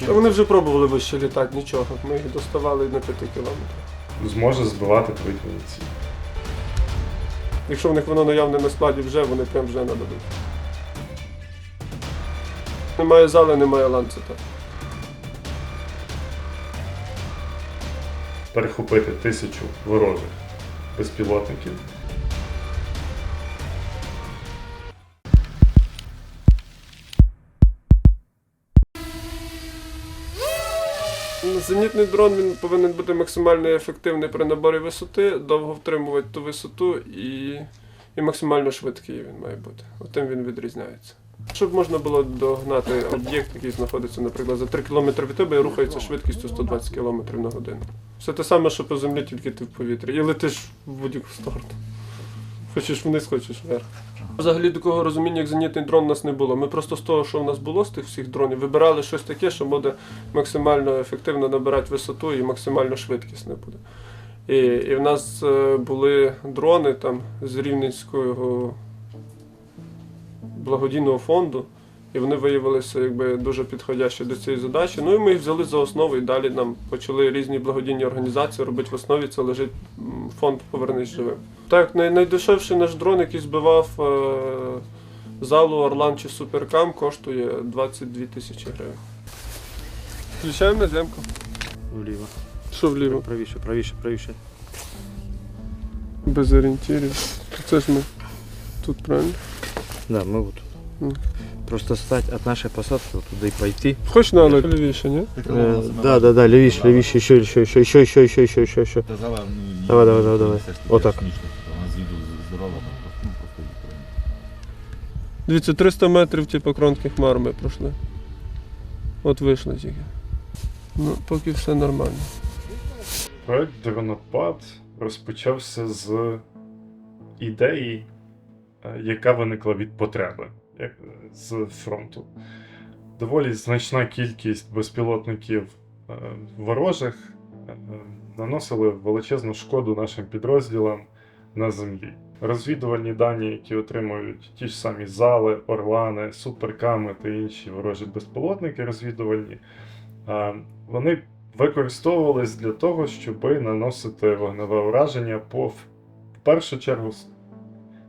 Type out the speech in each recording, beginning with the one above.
Чи Та вони вже пробували вище літати, нічого. Ми їх доставали на 5 кілометрах. зможе збивати повітряні цілі? Якщо в них воно наявне на складі вже, вони прям вже нададуть. Немає зали, немає ланцета. Перехопити тисячу ворожих безпілотників. Зенітний дрон він повинен бути максимально ефективний при наборі висоти, довго втримувати ту висоту і, і максимально швидкий він має бути. Отим він відрізняється. Щоб можна було догнати об'єкт, який знаходиться, наприклад, за 3 км від тебе і рухається швидкістю 120 км на годину. Все те саме, що по землі, тільки ти в повітрі. І летиш в будь-яку сторону. Хочеш вниз, хочеш вверх. Взагалі такого розуміння, як зенітний дрон, у нас не було. Ми просто з того, що в нас було з тих всіх дронів, вибирали щось таке, що буде максимально ефективно набирати висоту і максимально швидкісне буде. І, і в нас е, були дрони там з Рівненського благодійного фонду, і вони виявилися якби дуже підходящі до цієї задачі. Ну і ми їх взяли за основу, і далі нам почали різні благодійні організації робити в основі. Це лежить фонд Повернись живим. Так, найдешевший наш дрон, який збивав е, залу Орлан чи Суперкам, коштує 22 тисячі гривень. Включаємо на земку. Вліво. Що вліво? Правіше, правіше, правіше. Без орієнтирів. Це ж ми тут правильно. Да, ми от. Просто стать от нашей посадки вот туда и пойти. Хоч на лівіше, ні? Э, да, да, да, левиш, левиш, еще, еще, еще, еще, еще, еще, еще, еще, еще. Ну, Давай, давай, давай, давай. там просто, ну, прийняти. Дивіться, 300 метрів типу кронки хмар ми пройшли. От вийшли тільки. Ну, поки все нормально. Проект Дронопад розпочався з ідеї, е, яка виникла від потреби як- з фронту. Доволі значна кількість безпілотників е, ворожих е, наносили величезну шкоду нашим підрозділам на землі. Розвідувальні дані, які отримують ті ж самі зали, орлани, суперками та інші ворожі безпілотники розвідувальні, е, вони використовувались для того, щоб наносити вогневе ураження по в першу чергу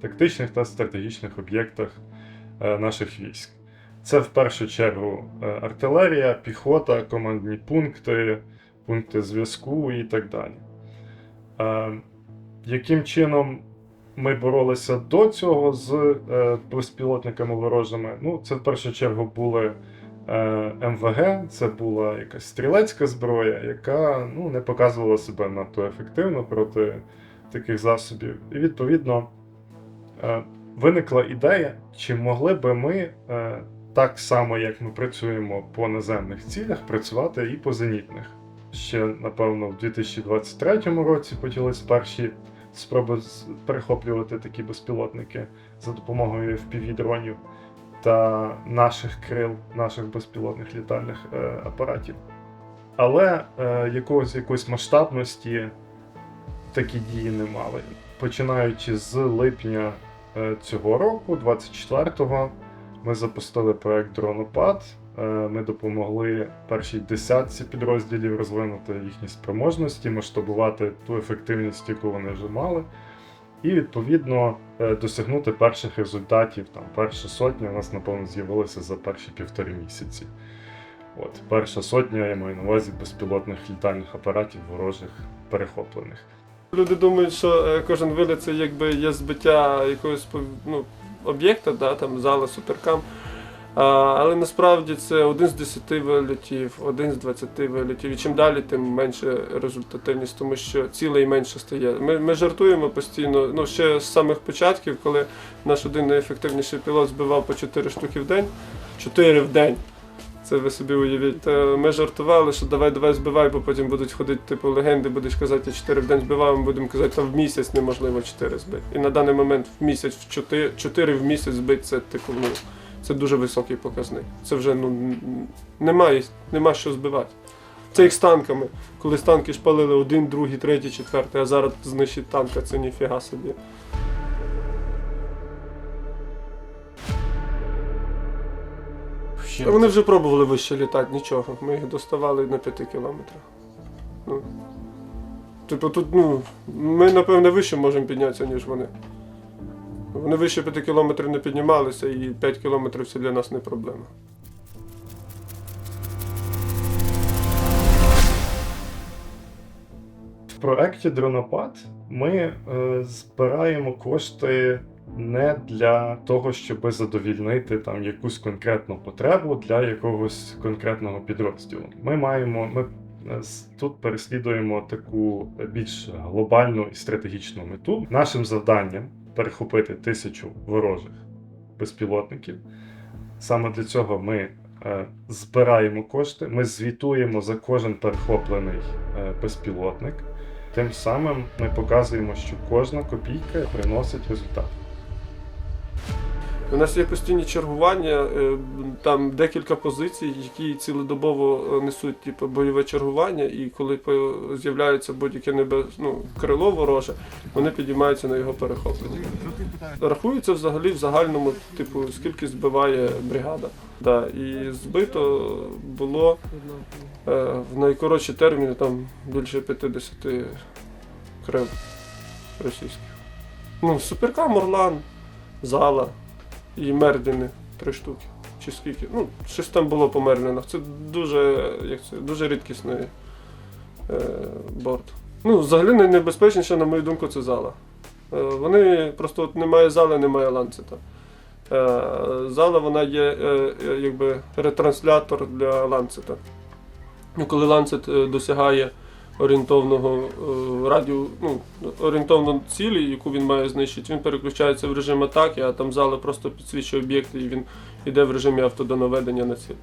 тактичних та стратегічних об'єктах наших військ. Це в першу чергу е, артилерія, піхота, командні пункти, пункти зв'язку і так далі. Е, Яким чином ми боролися до цього з е, безпілотниками ворожими? Ну, це в першу чергу були е, МВГ, це була якась стрілецька зброя, яка ну, не показувала себе надто ефективно проти таких засобів. І відповідно е, виникла ідея, чи могли би ми е, так само, як ми працюємо по наземних цілях, працювати і по зенітних. Ще, напевно, в 2023 році почались перші спроби перехоплювати такі безпілотники за допомогою FPV-дронів та наших крил, наших безпілотних літальних е, апаратів. Але е, якогось якоїсь масштабності такі дії не мали. Починаючи з липня цього року, 24-го, ми запустили проект Дронопад. Е, Ми допомогли першій десятці підрозділів розвинути їхні спроможності, масштабувати ту ефективність, яку вони вже мали, і відповідно е, досягнути перших результатів. Там перша сотня у нас, напевно, з'явилася за перші півтори місяці. От, перша сотня, я маю на увазі безпілотних літальних апаратів ворожих перехоплених. Люди думають, що е, кожен виліт це якби є збиття якогось ну, об'єкта, да, там зала, суперкам. А, але насправді це один з 10 вилітів, один з 20 вилітів. І чим далі, тим менше результативність, тому що цілей менше стає. Ми, ми жартуємо постійно, ну ще з самих початків, коли наш один найефективніший пілот збивав по 4 штуки в день. 4 в день. Це ви собі уявіть. Та ми жартували, що давай, давай збивай, бо потім будуть ходити типу легенди, будеш казати, я 4 в день збивав, ми будемо казати, там в місяць неможливо 4 збити. І на даний момент в місяць в 4, 4 в місяць збити це типу, ну, це дуже високий показник. Це вже ну немає, нема що збивати. Це як з танками. Коли танки шпалили один, другий, третій, четвертий, а зараз знищить танка, це ніфіга собі. Ще Та Вони вже пробували вище літати, нічого. Ми їх доставали на 5 кілометрах. Ну. Типу тут, ну, ми, напевне, вище можемо піднятися, ніж вони. Вони вище 5 кілометрів не піднімалися, і 5 кілометрів це для нас не проблема. В проекті Дронопад ми е, збираємо кошти не для того, щоб задовільнити там якусь конкретну потребу для якогось конкретного підрозділу. Ми маємо ми е, тут переслідуємо таку більш глобальну і стратегічну мету. Нашим завданням перехопити тисячу ворожих безпілотників. Саме для цього ми е, збираємо кошти, ми звітуємо за кожен перехоплений е, безпілотник. Тим самим ми показуємо, що кожна копійка приносить результат. У нас є постійні чергування, е, там декілька позицій, які цілодобово е, несуть типу, бойове чергування, і коли з'являється будь-яке небе... ну, крило вороже, вони підіймаються на його перехоплення. Рахується взагалі в загальному, типу, скільки збиває бригада. Да, і збито було е, в найкоротші терміни там більше 50 крил російських. Ну, Суперкам, Орлан, Зала і Мердини три штуки. Чи скільки? Ну, щось там було по Мерлінах. Це дуже, як це, дуже рідкісний е, борт. Ну, взагалі найнебезпечніше, на мою думку, це зала. Е, вони просто от немає зали, немає ланцета. Е, зала вона є е, е, якби ретранслятор для ланцета. Ну, коли ланцет е, досягає орієнтовного е, радіу, ну, орієнтовно цілі, яку він має знищити, він переключається в режим атаки, а там зала просто підсвічує об'єкти і він йде в режимі автодонаведення на ціль.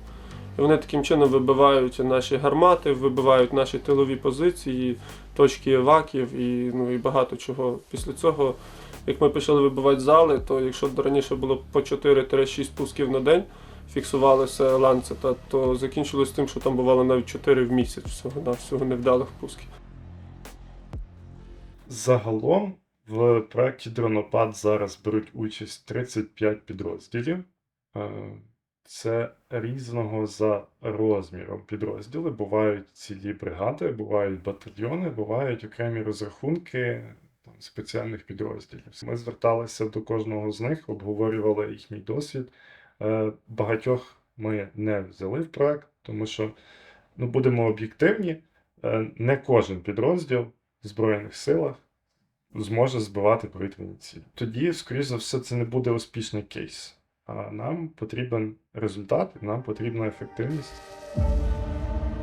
І вони таким чином вибивають наші гармати, вибивають наші тилові позиції, точки еваків і, ну, і багато чого. Після цього, як ми почали вибивати зали, то якщо раніше було по 4-6 пусків на день, фіксувалося ланцета, то закінчилось тим, що там бувало навіть 4 в місяць всього на всього невдалих пусків. Загалом в проєкті Дронопад зараз беруть участь 35 підрозділів. Е, Це різного за розміром підрозділи. Бувають цілі бригади, бувають батальйони, бувають окремі розрахунки там, спеціальних підрозділів. Ми зверталися до кожного з них, обговорювали їхній досвід. Е, Багатьох ми не взяли в проект, тому що ну, будемо об'єктивні, е, не кожен підрозділ в Збройних силах зможе збивати повітряні цілі. Тоді, скоріш за все, це не буде успішний кейс. А нам потрібен результат, нам потрібна ефективність.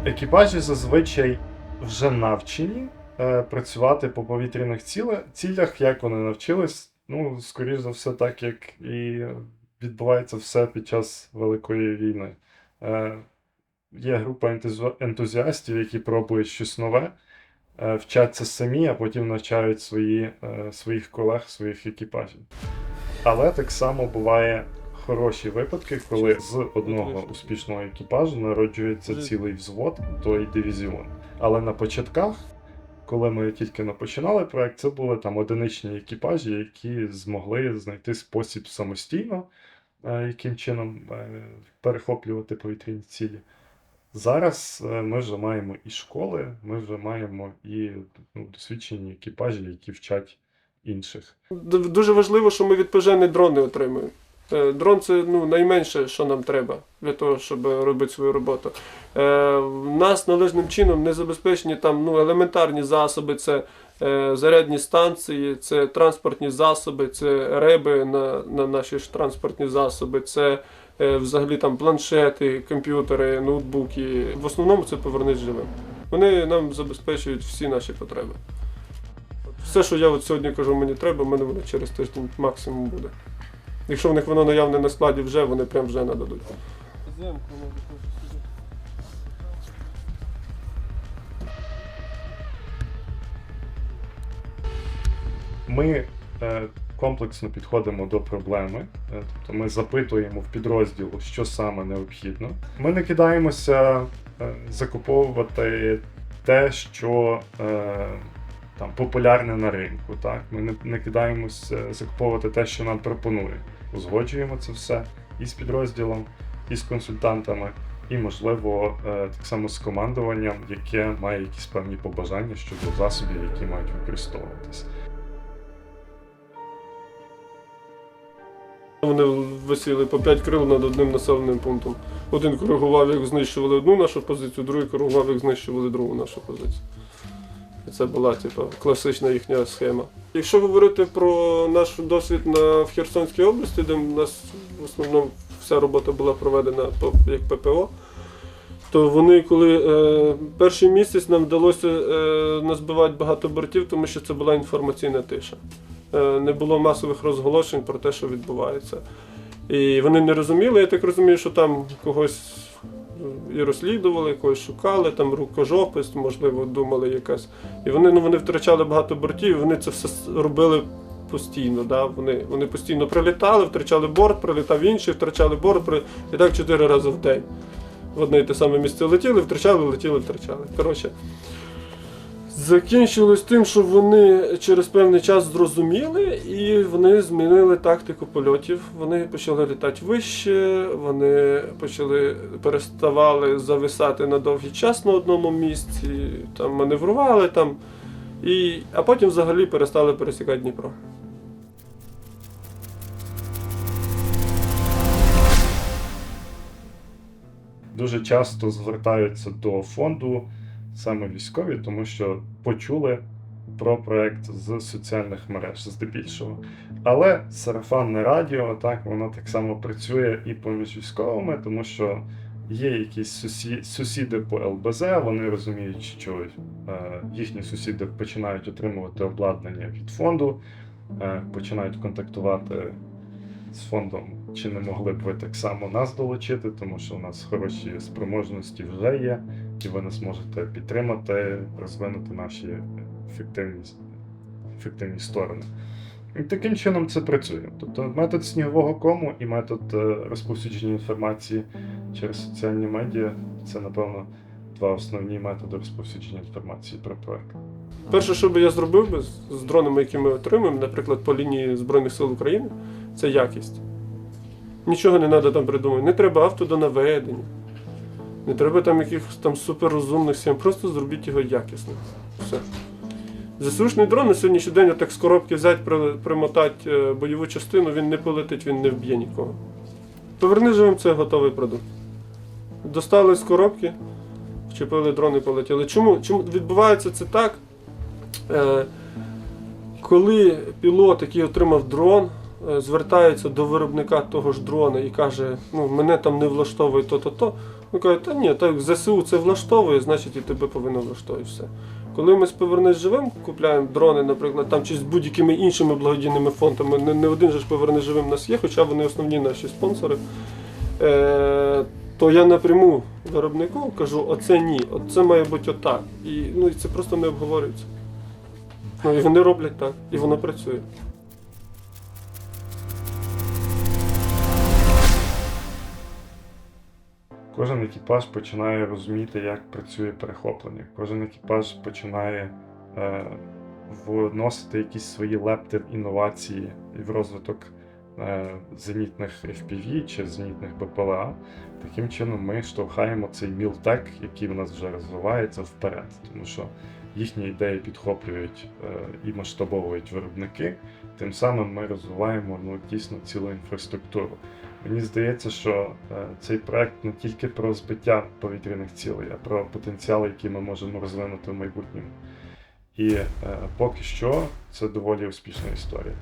Екіпажі зазвичай вже навчені е, працювати по повітряних цілях, як вони навчились. Ну, скоріш за все, так як і відбувається все під час Великої війни. Е, є група ентузі- ентузіастів, які пробують щось нове, е, вчаться самі, а потім навчають свої, е, своїх колег, своїх екіпажів. Але так само буває хороші випадки, коли з одного успішного екіпажу народжується цілий взвод, той дивізіон. Але на початках, коли ми тільки починали проект, це були там одиничні екіпажі, які змогли знайти спосіб самостійно, яким чином е, перехоплювати повітряні цілі. Зараз е, ми вже маємо і школи, ми вже маємо і ну, досвідчені екіпажі, які вчать інших. Дуже важливо, що ми від пожежні дрони отримуємо. Е, Дрон це ну, найменше, що нам треба для того, щоб робити свою роботу. Е, нас належним чином не забезпечені там ну, елементарні засоби, це зарядні станції, це транспортні засоби, це реби на, на наші ж транспортні засоби, це е, взагалі там планшети, комп'ютери, ноутбуки. В основному це повернись живим. Вони нам забезпечують всі наші потреби. Все, що я от сьогодні кажу, мені треба, в мене воно через тиждень максимум буде. Якщо в них воно наявне на складі вже, вони прям вже нададуть. Ми е, комплексно підходимо до проблеми, е, тобто ми запитуємо в підрозділу, що саме необхідно. Ми не кидаємося е, закуповувати те, що там популярне на ринку. Так? Ми не, не кидаємося закуповувати те, що нам пропонують. Узгоджуємо це все із підрозділом. із консультантами, і, можливо, так само з командуванням, яке має якісь певні побажання щодо засобів, які мають використовуватись. Вони висіли по 5 крил над одним населеним пунктом. Один коригував, як знищували одну нашу позицію, другий коригував, як знищували другу нашу позицію. І це була типу, класична їхня схема. Якщо говорити про наш досвід на, в Херсонській області, де в нас в основному вся робота була проведена як ППО, то вони, коли е, перший місяць нам вдалося е, назбивати багато бортів, тому що це була інформаційна тиша. Е, не було масових розголошень про те, що відбувається. І вони не розуміли, я так розумію, що там когось е, і розслідували, когось шукали, там рукожопис, можливо, думали якась. І вони, ну, вони втрачали багато бортів, і вони це все робили постійно. Да? Вони, вони постійно прилітали, втрачали борт, прилітав інший, втрачали борт, при... і так чотири рази в день. В одне і те саме місце летіли, втрачали, летіли, втрачали. Коротше, Закінчилось тим, що вони через певний час зрозуміли і вони змінили тактику польотів. Вони почали літати вище, вони почали переставали зависати на довгий час на одному місці, там маневрували там, і, а потім взагалі перестали пересікати Дніпро. дуже часто звертаються до фонду саме військові, тому що почули про проект з соціальних мереж здебільшого. Але сарафанне радіо, так, воно так само працює і поміж військовими, тому що є якісь сусі... сусіди по ЛБЗ, вони розуміють, що е, їхні сусіди починають отримувати обладнання від фонду, е, починають контактувати з фондом, чи не могли б ви так само нас долучити, тому що у нас хороші спроможності вже є, і ви нас можете підтримати, розвинути наші ефективні, ефективні сторони. І таким чином це працює. Тобто метод снігового кому і метод е, розповсюдження інформації через соціальні медіа це, напевно, два основні методи розповсюдження інформації про проект. Перше, що би я зробив би з дронами, які ми отримуємо, наприклад, по лінії Збройних сил України, це якість. Нічого не треба там придумати. Не треба автодонаведення, не треба там якихось там суперрозумних схем, просто зробіть його якісним. Все. ЗСУшний дрон на сьогоднішній день отак з коробки взяти, при- примотати е, бойову частину, він не полетить, він не вб'є нікого. Поверни живим, це готовий продукт. Достали з коробки, вчепили дрон і полетіли. Чому? Чому відбувається це так? Е, коли пілот, який отримав дрон, е, звертається до виробника того ж дрона і каже, ну мене там не влаштовує то-то, то. Він каже, та ні, так ЗСУ це влаштовує, значить і тебе повинно влаштовувати все. Коли ми з «Повернись живим купляємо дрони, наприклад, там чи з будь-якими іншими благодійними фондами, не, не один же ж «Повернись живим нас є, хоча вони основні наші спонсори. Е, то я напряму виробнику кажу, оце ні, оце має бути отак. І, ну, і це просто не обговорюється. Ну і вони роблять так, і воно працює. Кожен екіпаж починає розуміти, як працює перехоплення. Кожен екіпаж починає е, вносити якісь свої лепти в інновації і в розвиток е, зенітних FPV чи зенітних БПЛА. Таким чином ми штовхаємо цей мілтек, який в нас вже розвивається вперед, тому що їхні ідеї підхоплюють е, і масштабовують виробники. Тим самим ми розвиваємо ну, дійсно цілу інфраструктуру. Мені здається, що е, цей проект не тільки про збиття повітряних цілей, а про потенціал, який ми можемо розвинути в майбутньому. І е, поки що це доволі успішна історія.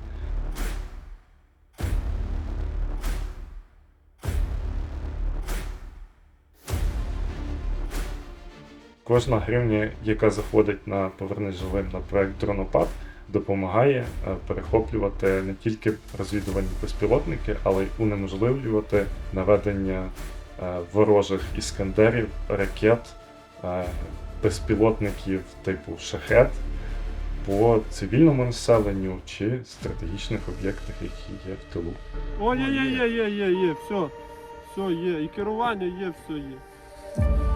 Кожна гривня, яка заходить на повернись живим на проект Дронопад, допомагає е, перехоплювати не тільки розвідувальні безпілотники, але й унеможливлювати наведення е, ворожих іскандерів, ракет, е, безпілотників типу шахет по цивільному населенню чи стратегічних об'єктах, які є в тилу. О, є, є, є, є, є, є, все. Все є. І керування є, все є.